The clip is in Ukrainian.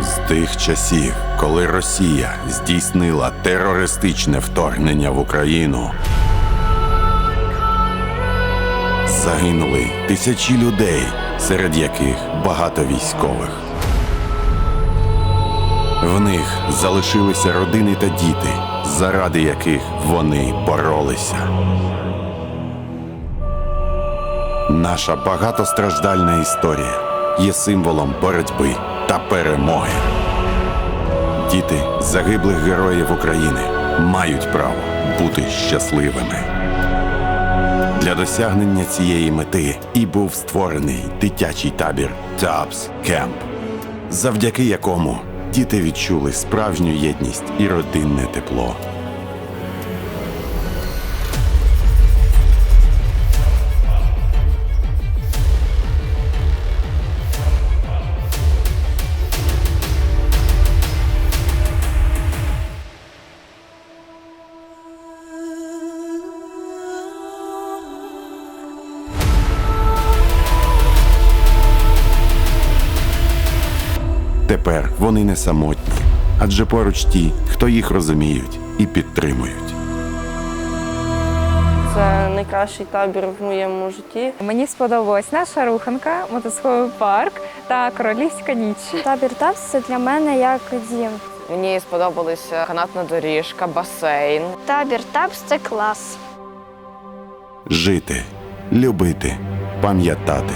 З тих часів, коли Росія здійснила терористичне вторгнення в Україну, загинули тисячі людей, серед яких багато військових. В них залишилися родини та діти, заради яких вони боролися. Наша багатостраждальна історія є символом боротьби та перемоги. Діти загиблих героїв України мають право бути щасливими. Для досягнення цієї мети і був створений дитячий табір Табс Camp, завдяки якому діти відчули справжню єдність і родинне тепло. Тепер вони не самотні, адже поруч ті, хто їх розуміють і підтримують. Це найкращий табір в моєму житті. Мені сподобалась наша руханка, мотосховий парк та королівська ніч. Табір ТАПС це для мене як дім. Мені сподобалися канатна доріжка, басейн. Табір ТАПС це клас. Жити, любити, пам'ятати.